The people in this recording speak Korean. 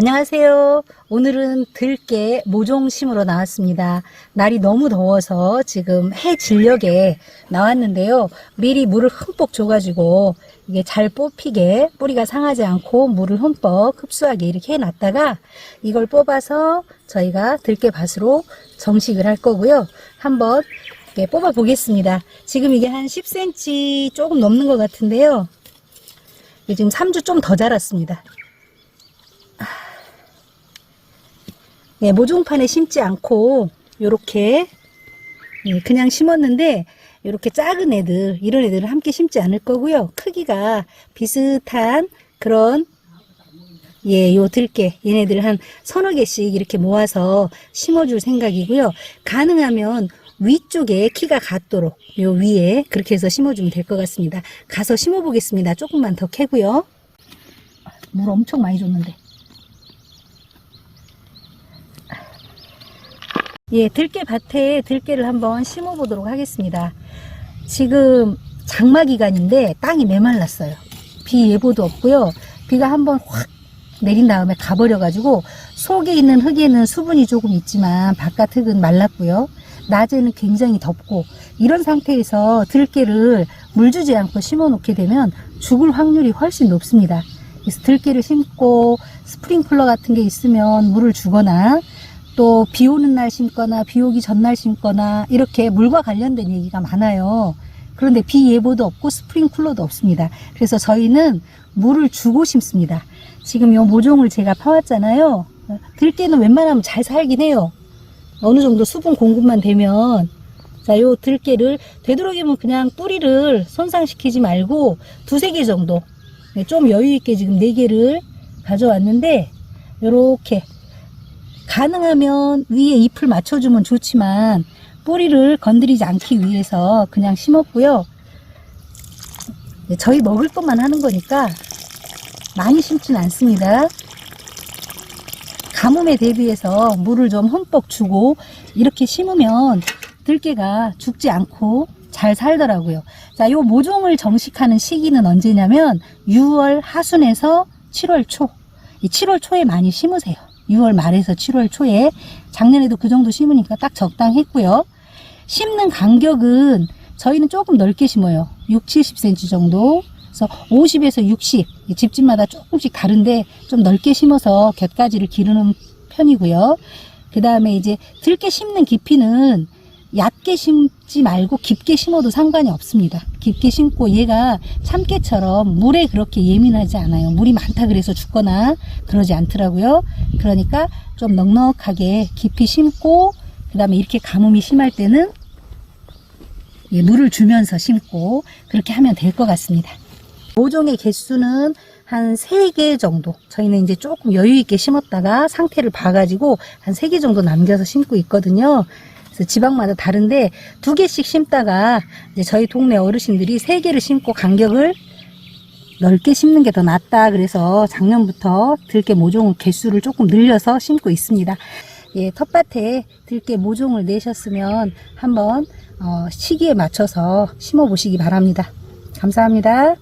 안녕하세요. 오늘은 들깨 모종 심으러 나왔습니다. 날이 너무 더워서 지금 해 진력에 나왔는데요. 미리 물을 흠뻑 줘가지고 이게 잘 뽑히게 뿌리가 상하지 않고 물을 흠뻑 흡수하게 이렇게 해놨다가 이걸 뽑아서 저희가 들깨 밭으로 정식을 할 거고요. 한번 뽑아 보겠습니다. 지금 이게 한 10cm 조금 넘는 것 같은데요. 지금 3주 좀 더 자랐습니다. 네, 모종판에 심지 않고 요렇게 예, 그냥 심었는데 요렇게 작은 애들 이런 애들을 함께 심지 않을 거고요. 크기가 비슷한 그런 예, 요 들깨 얘네들 한 서너 개씩 이렇게 모아서 심어줄 생각이고요. 가능하면 위쪽에 키가 같도록 요 위에 그렇게 해서 심어주면 될 것 같습니다. 가서 심어 보겠습니다. 조금만 더 캐고요. 물 엄청 많이 줬는데. 예, 들깨 밭에 들깨를 한번 심어 보도록 하겠습니다. 지금 장마 기간인데 땅이 메말랐어요. 비 예보도 없고요. 비가 한번 확 내린 다음에 가버려 가지고 속에 있는 흙에는 수분이 조금 있지만 바깥 흙은 말랐고요. 낮에는 굉장히 덥고 이런 상태에서 들깨를 물 주지 않고 심어 놓게 되면 죽을 확률이 훨씬 높습니다. 그래서 들깨를 심고 스프링클러 같은 게 있으면 물을 주거나 또 비 오는 날 심거나 비 오기 전날 심거나 이렇게 물과 관련된 얘기가 많아요. 그런데 비 예보도 없고 스프링쿨러도 없습니다. 그래서 저희는 물을 주고 심습니다. 지금 요 모종을 제가 파왔잖아요. 들깨는 웬만하면 잘 살긴 해요. 어느 정도 수분 공급만 되면 자, 요 들깨를 되도록이면 그냥 뿌리를 손상시키지 말고 두세 개 정도 네, 좀 여유 있게 지금 네 개를 가져왔는데 요렇게 가능하면 위에 잎을 맞춰주면 좋지만 뿌리를 건드리지 않기 위해서 그냥 심었고요. 네, 저희 먹을 것만 하는 거니까 많이 심진 않습니다. 가뭄에 대비해서 물을 좀 흠뻑 주고 이렇게 심으면 들깨가 죽지 않고 잘 살더라고요. 자, 요 모종을 정식하는 시기는 언제냐면 6월 하순에서 7월 초. 이 7월 초에 많이 심으세요. 6월 말에서 7월 초에 작년에도 그 정도 심으니까 딱 적당했고요. 심는 간격은 저희는 조금 넓게 심어요. 6, 70cm 정도. 그래서 50에서 60 집집마다 조금씩 다른데 좀 넓게 심어서 곁가지를 기르는 편이고요. 그 다음에 이제 들깨 심는 깊이는 얕게 심지 말고 깊게 심어도 상관이 없습니다. 깊게 심고 얘가 참깨처럼 물에 그렇게 예민하지 않아요. 물이 많다 그래서 죽거나 그러지 않더라고요. 그러니까 좀 넉넉하게 깊이 심고 그 다음에 이렇게 가뭄이 심할 때는 예, 물을 주면서 심고 그렇게 하면 될 것 같습니다. 모종의 개수는 한 3개 정도. 저희는 이제 조금 여유 있게 심었다가 상태를 봐가지고 한 3개 정도 남겨서 심고 있거든요. 지방마다 다른데 두 개씩 심다가 이제 저희 동네 어르신들이 3개를 심고 간격을 넓게 심는 게 더 낫다. 그래서 작년부터 들깨 모종 개수를 조금 늘려서 심고 있습니다. 예, 텃밭에 들깨 모종을 내셨으면 한번 어, 시기에 맞춰서 심어 보시기 바랍니다. 감사합니다.